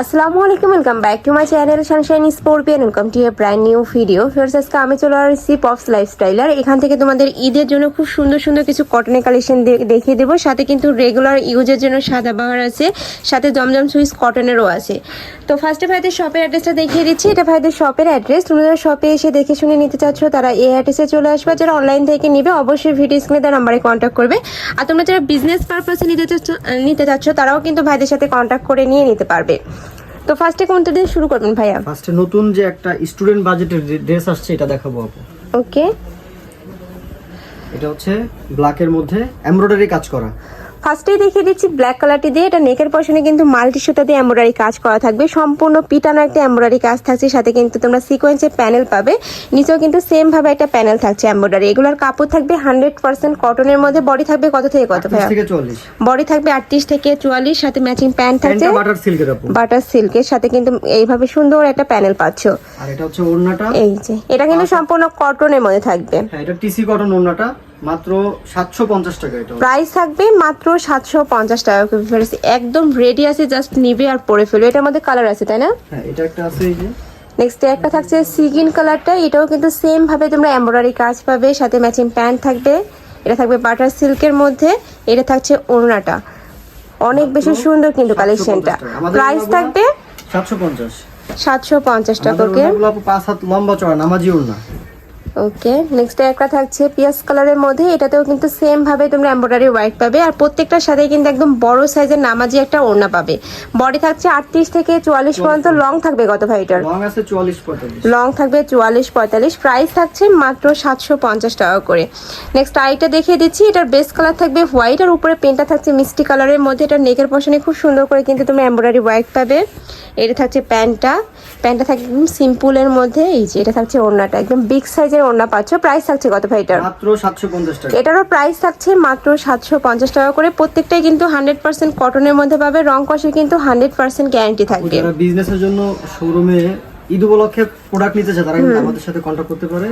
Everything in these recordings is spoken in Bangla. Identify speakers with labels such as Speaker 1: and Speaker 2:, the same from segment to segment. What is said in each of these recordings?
Speaker 1: আসসালামু আলাইকুম welcome back to my channel sunshine স্পোর্পিয়ান welcome to a brand new video ফিরস আজকে আমি চলে আসছি পপস লাইফস্টাইলার এখান থেকে তোমাদের ঈদের জন্য খুব সুন্দর সুন্দর কিছু কটনের কালেকশন দেখিয়ে দেবো। সাথে কিন্তু রেগুলার ইউজের জন্য সাদা বাহার আছে, সাথে জমজম সুইস কটনেরও আছে। তো ফার্স্টে ভাইদের শপের অ্যাড্রেসটা দেখিয়ে দিচ্ছি। এটা ভাইদের শপের অ্যাড্রেস তোমরা শপে এসে দেখে শুনে নিতে চাচ্ছ, তারা এই অ্যাড্রেসে চলে আসবে। যারা অনলাইন থেকে নিবে, অবশ্যই ভিডিও স্ক্রিনে তার নাম্বারে কন্ট্যাক্ট করবে। আর তোমরা যারা বিজনেস পারপাসে নিতে চাচ্ছ নিতে চাচ্ছ, তারাও কিন্তু ভাইদের সাথে কন্ট্যাক্ট করে নিয়ে নিতে পারবে। তো ফার্স্টে কোনটা দিয়ে শুরু করবেন ভাইয়া?
Speaker 2: ফার্স্টে নতুন যে একটা স্টুডেন্ট বাজেটের ড্রেস আসছে এটা দেখাবো আপু।
Speaker 1: ওকে
Speaker 2: এটা হচ্ছে ব্ল্যাক এর মধ্যে এমব্রয়ডারি কাজ করা।
Speaker 1: ফার্স্টেই দেখিয়ে দিচ্ছি ব্ল্যাক কালারটি দিয়ে। এটা নেকের পশনে কিন্তু মাল্টি সুতা দিয়ে এমব্রয়ডারি কাজ করা থাকবে। সম্পূর্ণ পিটানো একটা এমব্রয়ডারি কাজ থাকছে। সাথে কিন্তু তোমরা সিকোয়েন্সের প্যানেল পাবে। নিচেও কিন্তু সেমভাবে একটা প্যানেল থাকছে এমব্রয়ডারি এগুলোর কাপড় থাকবে হান্ড্রেড পার্সেন্ট কটনের মধ্যে। বডি থাকবে কত থেকে কত
Speaker 2: 30
Speaker 1: ভাইয়া
Speaker 2: থেকে চল্লিশ।
Speaker 1: বডি থাকবে আটত্রিশ থেকে চুয়াল্লিশ। সাথে ম্যাচিং প্যান্ট থাকছে।
Speaker 2: বাটার সিল্কের
Speaker 1: সাথে কিন্তু এইভাবে সুন্দর একটা প্যানেল পাচ্ছ।
Speaker 2: এটা হচ্ছে
Speaker 1: এই যে। এটা কিন্তু সম্পূর্ণ কটনের মধ্যে থাকবে।
Speaker 2: হ্যাঁ এটা টিসি কটন ওড়নাটা। মাত্র সাতশো পঞ্চাশ টাকা এটা।
Speaker 1: প্রাইস থাকবে মাত্র সাতশো পঞ্চাশ টাকা। করে একদম রেডি আছে জাস্ট নিবে আর পরে এটার মধ্যে কালার আছে তাই না?
Speaker 2: হ্যাঁ এটা একটা আছে এই যে।
Speaker 1: নেক্সট একটা থাকছে সিগিন কালারটা এটাও কিন্তু সেম ভাবে তোমরা এমব্রয়ডারি কাজ পাবে সাথে ম্যাচিং প্যান্ট থাকবে। এটা থাকবে বাটার সিল্কের মধ্যে। এটা থাকছে ওড়নাটা। অনেক বেশি সুন্দর কিন্তু কালেকশনটা
Speaker 2: 750
Speaker 1: প্রাইস থাকবে
Speaker 2: সাতশো পঞ্চাশ।
Speaker 1: টাকা করে
Speaker 2: পাঁচ হাত লম্বা চড়া নামাজি ওড়না।
Speaker 1: ওকে নেক্সট একটা থাকছে পিয়াজ কালারের মধ্যে এটাতেও কিন্তু সেম ভাবে তোমরা এমব্রয়ডারি হোয়াইট পাবে। আর প্রত্যেকটার সাথে কিন্তু একদম বড় সাইজের নামাজি একটা ওড়না পাবে। বডি থাকছে আটত্রিশ থেকে চুয়াল্লিশ পর্যন্ত লং থাকবে কত ভাই এটার?
Speaker 2: লং আছে চুয়াল্লিশ পঁয়তাল্লিশ।
Speaker 1: লং থাকবে চুয়াল্লিশ পঁয়তাল্লিশ প্রাইস থাকছে মাত্র সাতশো পঞ্চাশ টাকা করে। নেক্সট আইটা দেখিয়ে দিচ্ছি এটার বেস কালার থাকবে হোয়াইট আর উপরে পেনটা থাকছে মিষ্টি কালারের মধ্যে। এটা নেকের পশনে খুব সুন্দর করে কিন্তু তোমরা এমব্রয়ডারি হোয়াইট পাবে। এটা থাকছে প্যান্টটা প্যান্টটা থাকবে একদম সিম্পলের মধ্যে এই যে এটা থাকছে ওড়নাটা একদম বিগ সাইজের ওড়না পাচ্ছ। প্রাইস থাকছে কত ভাই এটার?
Speaker 2: মাত্র সাতশো পঞ্চাশ টাকা।
Speaker 1: এটারও প্রাইস থাকছে মাত্র সাতশো পঞ্চাশ টাকা করে। প্রত্যেকটাই কিন্তু হান্ড্রেড পার্সেন্ট কটনের মধ্যে পাবে। রং কষে কিন্তু হান্ড্রেড পার্সেন্ট গ্যারান্টি থাকবে
Speaker 2: যারা বিজনেসের জন্য শোরুমে ঈদ উপলক্ষে প্রোডাক্ট নিতে চায় তারা কিন্তু আমাদের সাথে কন্ট্যাক্ট করতে পারে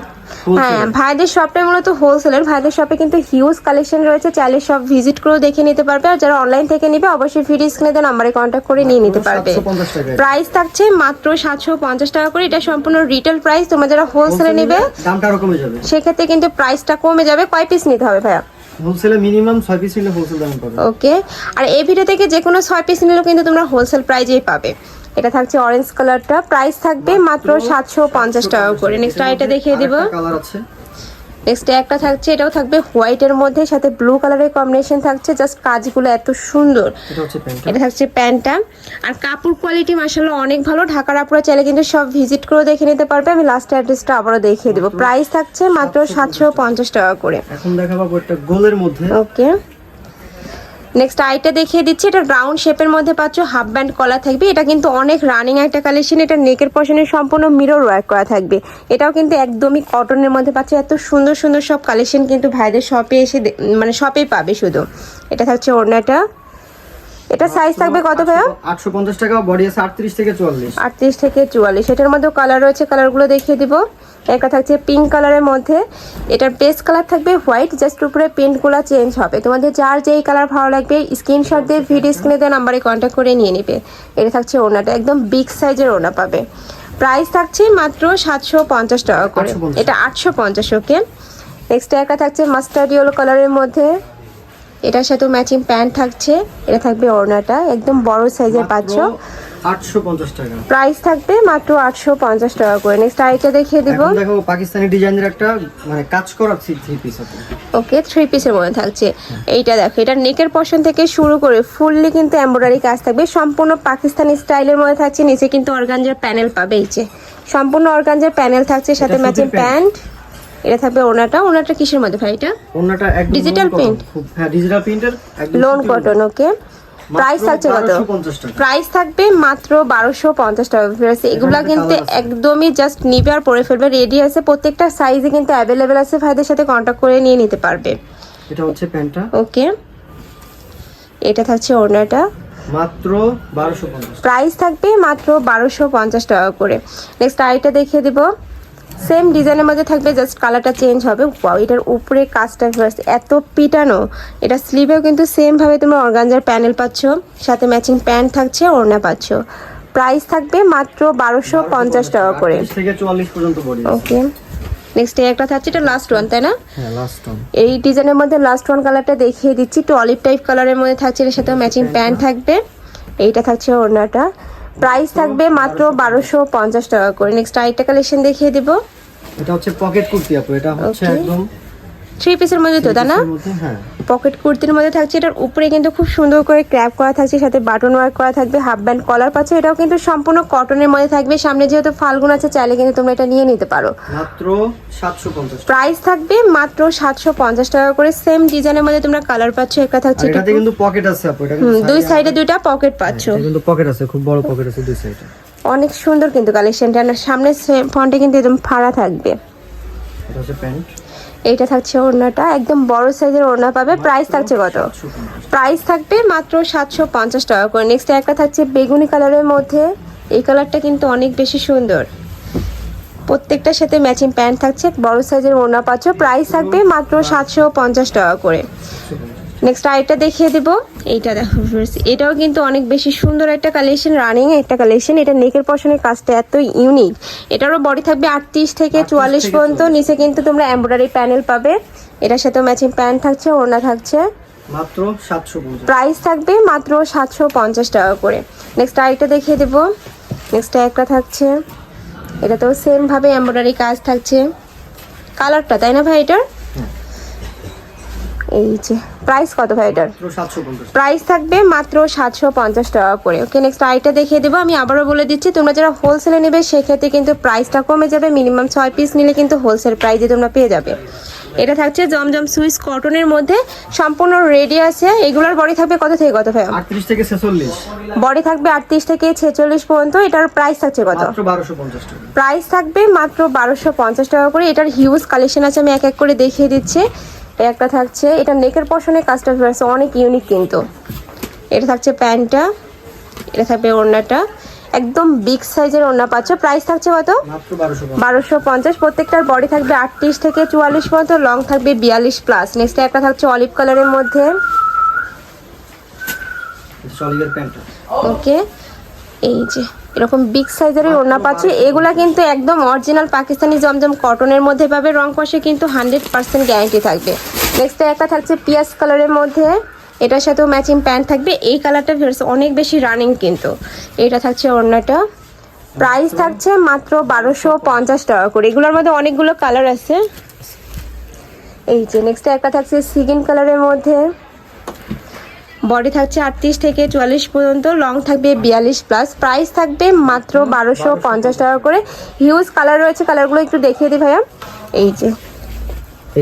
Speaker 1: হ্যাঁ ভাইদের শপটা মূলত হোলসেলার ভাইদের শপে কিন্তু হিউজ কালেকশন রয়েছে চাইলে সব ভিজিট করেও দেখে নিতে পারবে আর যারা অনলাইন থেকে নিবে অবশ্যই ভিডিও স্ক্রিনে দেওয়া নাম্বারে কন্ট্যাক্ট করে নিয়ে নিতে পারবে।
Speaker 2: 750
Speaker 1: প্রাইস থাকছে মাত্র সাতশো পঞ্চাশ টাকা করে এটা সম্পূর্ণ রিটেল প্রাইস তোমরা যারা হোলসেলে নিবে
Speaker 2: দামটা কমে যাবে।
Speaker 1: সেক্ষেত্রে কিন্তু প্রাইসটা কমে যাবে কয় পিস নিতে হবে ভাইয়া?
Speaker 2: হোলসেলে মিনিমাম ছয় পিস নিলে হোলসেল দাম পাবে
Speaker 1: ওকে আর এই ভিডিও থেকে যে কোনো ছয় পিস নিলেও কিন্তু তোমরা হোলসেল প্রাইজেই পাবে। এটা থাকছে অরেঞ্জ কালারটা প্রাইস থাকবে মাত্র সাতশো পঞ্চাশ টাকা করে। নেক্সট আইটা দেখিয়ে দিব। নেক্সট একটা থাকছে এটাও থাকবে হোয়াইটের মধ্যে সাথে ব্লু কালারের কম্বিনেশন থাকছে। জাস্ট কাজগুলো এত সুন্দর।
Speaker 2: এটা হচ্ছে প্যান্ট
Speaker 1: এটা থাকছে প্যান্টটা। আর কাপড় কোয়ালিটি মাসাল্লাহ অনেক ভালো। ঢাকার আপুরা চাইলে কিন্তু সব ভিজিট করে দেখে নিতে পারবে। আমি লাস্ট অ্যাড্রেসটা আবারও দেখিয়ে দেবো। প্রাইস থাকছে মাত্র সাতশো পঞ্চাশ টাকা। করে।
Speaker 2: এখন দেখা পাবো একটা গোলের মধ্যে।
Speaker 1: ওকে নেক্সট আইটা দেখিয়ে দিচ্ছি। এটা রাউন্ড শেপের মধ্যে পাচ্ছ হাফ ব্যান্ড কলা থাকবে। এটা কিন্তু অনেক রানিং একটা কালেকশন এটা নেকের পশনে সম্পূর্ণ মিরর ওয়ার্ক করা থাকবে। এটাও কিন্তু একদমই কটনের মধ্যে পাচ্ছ। এত সুন্দর সুন্দর সব কালেকশন কিন্তু ভাইদের শপে এসে মানে শপেই পাবে শুধু। এটা থাকছে ওড়নাটা। এটা সাইজ থাকবে কত ভাইয়া?
Speaker 2: আটশো পঞ্চাশ টাকা বডি আছে আটত্রিশ থেকে চুয়াল্লিশ।
Speaker 1: আটত্রিশ থেকে চুয়াল্লিশ। এটার মধ্যে কালার রয়েছে কালারগুলো দেখিয়ে দিব। একটা থাকছে পিঙ্ক কালারের মধ্যে। এটার বেস কালার থাকবে হোয়াইট জাস্ট উপরে প্রিন্টগুলো চেঞ্জ হবে। তোমাদের যার যেই কালার ভালো লাগবে স্ক্রিনশট দিয়ে ভিডিও স্ক্রিনে দেওয়া নাম্বারে কন্ট্যাক্ট করে নিয়ে নেবে। এটা থাকছে ওনাটা একদম বিগ সাইজের ওনা পাবে। প্রাইস থাকছে মাত্র সাতশো পঞ্চাশ টাকা করে। এটা আটশো পঞ্চাশ ওকে নেক্সট একটা থাকছে মাস্টার্ড ইয়েলো কালারের মধ্যে। এটার সাথে ম্যাচিং প্যান্ট থাকছে। এটা থাকবে ওড়নাটা একদম বড় সাইজের পাচ্ছ প্রাইস থাকবে মাত্র আটশো পঞ্চাশ টাকা করে। নেক্সট আইটা দেখিয়ে দিব।
Speaker 2: দেখো পাকিস্তানি ডিজাইনের একটা মানে কাজ করা থ্রি পিস
Speaker 1: ওকে থ্রি পিসের মধ্যে থাকছে। এইটা দেখো এটা নেকের পশন থেকে শুরু করে ফুললি কিন্তু এমব্রয়ডারি কাজ থাকবে। সম্পূর্ণ পাকিস্তানি স্টাইলের মধ্যে থাকছে। নিচে কিন্তু অর্গানজার প্যানেল পাবে এই যে। সম্পূর্ণ অর্গানজার প্যানেল থাকছে সাথে ম্যাচিং প্যান্ট এটা থাকবে ওনাটা। ওনাটা কিসের মধ্যে ভাই এটা?
Speaker 2: ওনাটা একদম
Speaker 1: print?
Speaker 2: খুব হ্যাঁ ডিজিটাল প্রিন্টের একদম
Speaker 1: লোন কটন ওকে প্রাইস থাকছে কত?
Speaker 2: 1250 টাকা।
Speaker 1: প্রাইস থাকবে মাত্র বারোশো পঞ্চাশ টাকা ফিরেছে এগুলা কিন্তু একদমই জাস্ট নিবে আর পরে ফেলবে রেডি আছে। প্রত্যেকটা সাইজে কিন্তু অ্যাভেলেবেল আছে। ভাইদের সাথে কন্ট্যাক্ট করে নিয়ে নিতে পারবে।
Speaker 2: এটা হচ্ছে প্যান্টটা।
Speaker 1: ওকে এটা থাকছে ওড়নাটা।
Speaker 2: মাত্র বারোশো
Speaker 1: প্রাইস থাকবে মাত্র বারোশো পঞ্চাশ টাকা করে। নেক্সট আইটা দেখিয়ে দিব। সেম ডিজাইনের মধ্যে থাকবে জাস্ট কালারটা চেঞ্জ হবে। এটার উপরে কাজটা first এত পিটানো। এটা স্লিভেও কিন্তু সেমভাবে তুমি অর্গানজার প্যানেল পাচ্ছ সাথে ম্যাচিং প্যান্ট থাকছে ওড়না পাচ্ছ। প্রাইস থাকবে মাত্র বারোশো পঞ্চাশ টাকা করে।
Speaker 2: 38 থেকে চুয়াল্লিশ পর্যন্ত বডি
Speaker 1: ওকে নেক্সট একটা থাকছে এটা লাস্ট ওয়ান তাই না?
Speaker 2: হ্যাঁ
Speaker 1: এই ডিজাইনের মধ্যে লাস্ট ওয়ান কালারটা দেখিয়ে দিচ্ছি। একটু অলিভ টাইপ কালারের মধ্যে থাকছে এর সাথে ম্যাচিং প্যান্ট থাকবে। এইটা থাকছে ওড়নাটা। প্রাইস থাকবে মাত্র বারোশো পঞ্চাশ টাকা করে। নেক্সট আরেকটা কালেকশন দেখিয়ে দিব।
Speaker 2: এটা হচ্ছে পকেট কুর্তি আপু এটা হচ্ছে একদম
Speaker 1: থ্রি পিসের মধ্যে তো তাই না?
Speaker 2: মধ্যে, হ্যাঁ।
Speaker 1: পকেট কুর্তির মধ্যে থাকছে এটার উপরে কিন্তু খুব সুন্দর করে ক্র্যাপ করা থাকছে সাথে বাটন ওয়ার্ক করা থাকবে হাফ ব্যান্ড কলার পাচ্ছে এটাও কিন্তু সম্পূর্ণ কটনের মধ্যে থাকবে সামনে যেহেতু ফাল্গুন আছে চাইলে কিন্তু তোমরা এটা নিয়ে নিতে পারো।
Speaker 2: মাত্র সাতশো পঞ্চাশ
Speaker 1: প্রাইস থাকবে মাত্র সাতশো পঞ্চাশ টাকা করে সেম ডিজাইনের মধ্যে তোমরা কালার পাচ্ছ একটা থাকছে
Speaker 2: এটাতে কিন্তু পকেট আছে
Speaker 1: দুই সাইডে দুইটা পকেট পাচ্ছ।
Speaker 2: কিন্তু পকেট আছে খুব বড় পকেট আছে দুই সাইডে।
Speaker 1: অনেক সুন্দর কিন্তু কালেকশনটা সামনে ফ্রন্টে কিন্তু একদম ফাড়া থাকবে।
Speaker 2: এটা হচ্ছে প্যান্ট।
Speaker 1: এইটা থাকছে ওড়নাটা একদম বড় সাইজের ওড়না পাবে প্রাইস থাকছে কত? প্রাইস থাকবে মাত্র সাতশো পঞ্চাশ টাকা করে। নেক্সট একটা থাকছে বেগুনি কালারের মধ্যে। এই কালারটা কিন্তু অনেক বেশি সুন্দর। প্রত্যেকটার সাথে ম্যাচিং প্যান্ট থাকছে বড় সাইজের ওড়না পাচ্ছ। প্রাইস থাকবে মাত্র সাতশো পঞ্চাশ টাকা করে। নেক্সট আরেকটা দেখিয়ে দেবো। এইটা দেখো viewers, এটাও কিন্তু অনেক বেশি সুন্দর একটা কালেকশন রানিং একটা কালেকশন এটা নেকের পশনের কাজটা এত ইউনিক এটারও বডি থাকবে আটত্রিশ থেকে
Speaker 2: 38
Speaker 1: চুয়াল্লিশ পর্যন্ত। নিচে কিন্তু তোমরা এমব্রয়ডারি প্যানেল পাবে। এটার সাথে ম্যাচিং প্যান্ট থাকছে ওড়না থাকছে।
Speaker 2: মাত্র সাতশো পঞ্চাশ।
Speaker 1: প্রাইস থাকবে মাত্র সাতশো পঞ্চাশ টাকা করে। নেক্সট আরেকটা দেখিয়ে দেবো। নেক্সট একটা থাকছে। এটা তো সেম ভাবে এমব্রয়ডারি কাজ থাকছে। কালারটা তাই না ভাই এটার? এই যে প্রাইস কত ভাই এটার? প্রাইস থাকবে মাত্র সাতশো পঞ্চাশ টাকা করে। ওকে নেক্সট আইটা দেখিয়ে দেবো। আমি আবারও বলে দিচ্ছি তোমরা যারা হোলসেলে নেবে সেক্ষেত্রে কিন্তু প্রাইসটা কমে যাবে। মিনিমাম ছয় পিস নিলে কিন্তু হোলসেল প্রাইসে তোমরা পেয়ে যাবে। এটা থাকছে জমজম সুইস কটনের মধ্যে। সম্পূর্ণ রেডি আছে। এগুলোর বডি থাকবে কত থেকে কত ভাই?
Speaker 2: আটত্রিশ থেকে ছেচল্লিশ।
Speaker 1: বডি থাকবে আটত্রিশ থেকে ছেচল্লিশ পর্যন্ত। এটার প্রাইস থাকছে কত? প্রাইস থাকবে মাত্র বারোশো পঞ্চাশ টাকা করে। এটার হিউজ কালেকশন আছে আমি এক এক করে দেখিয়ে দিচ্ছি। একটা থাকছে এটা নেকের পশনে কাজটা আছে অনেক ইউনিক কিন্তু। এটা থাকছে প্যান্টটা এটা থাকবে ওড়নাটা। একদম বিগ সাইজের ওড়না পাচ্ছ। প্রাইস থাকছে কত?
Speaker 2: বারোশো পঞ্চাশ।
Speaker 1: প্রত্যেকটার বডি থাকবে আটত্রিশ থেকে চুয়াল্লিশ পর্যন্ত লং থাকবে বিয়াল্লিশ প্লাস নেক্সট একটা থাকছে অলিভ কালারের মধ্যে। ওকে এই যে। এরকম বিগ সাইজের ওড়না পাচ্ছে। এগুলা কিন্তু একদম অরিজিনাল পাকিস্তানি জমজম কটনের মধ্যে পাবে। রং কষে কিন্তু হান্ড্রেড পার্সেন্ট গ্যারান্টি থাকবে। নেক্সট একটা থাকছে পিয়াজ কালারের মধ্যে। এটার সাথেও ম্যাচিং প্যান্ট থাকবে। এই কালারটা অনেক বেশি রানিং কিন্তু। এটা থাকছে ওড়নাটা। প্রাইস থাকছে মাত্র বারোশো পঞ্চাশ টাকা করে। এগুলোর মধ্যে অনেকগুলো কালার আছে। এই যে নেক্সট একটা থাকছে সিগিন কালারের মধ্যে। বডি থাকছে আটত্রিশ থেকে চুয়াল্লিশ পর্যন্ত লং থাকবে বিয়াল্লিশ প্লাস প্রাইস থাকবে মাত্র বারোশো পঞ্চাশ টাকা করে। হিউজ কালার রয়েছে কালারগুলো একটু দেখিয়ে দিই ভাইয়া। এই যে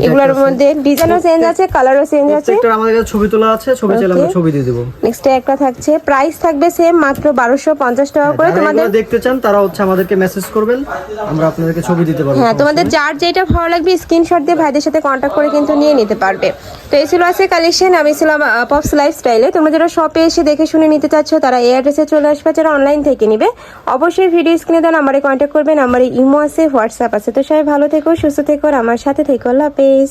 Speaker 1: এগুলোর মধ্যে ডিজাইনও চেঞ্জ আছে কালারও চেঞ্জ আছে।
Speaker 2: প্রত্যেকটার আমাদের কাছে ছবি তোলা আছে ছবি চাইলে আমরা ছবি দিয়ে দেবো।
Speaker 1: নেক্সট একটা থাকছে প্রাইস থাকবে সেম মাত্র বারোশো পঞ্চাশ টাকা করে। তোমাদের
Speaker 2: দেখতে চান তারা হচ্ছে আমাদেরকে মেসেজ করবেন আমরা আপনাদেরকে ছবি দিতে পারব
Speaker 1: হ্যাঁ তোমাদের যার যেটা ভালো লাগবে স্ক্রিনশট দিয়ে ভাইদের সাথে কন্ট্যাক্ট করে কিন্তু নিয়ে নিতে পারবে। তো এই ছিল আছে কালেকশন আমি ছিলাম পপস লাইফস্টাইলে তোমরা যারা শপে এসে দেখে শুনে নিতে চাচ্ছ, তারা এই অ্যাড্রেসে চলে আসবে, যারা অনলাইন থেকে নিবে। অবশ্যই ভিডিও স্ক্রিনে দেন নাম্বারে কন্ট্যাক্ট করবেন আমার ইমো আছে হোয়াটসঅ্যাপ আছে। তো সবাই ভালো থেকো, সুস্থ থেকো, আর আমার সাথে থেকো। আল্লাহ হাফেজ।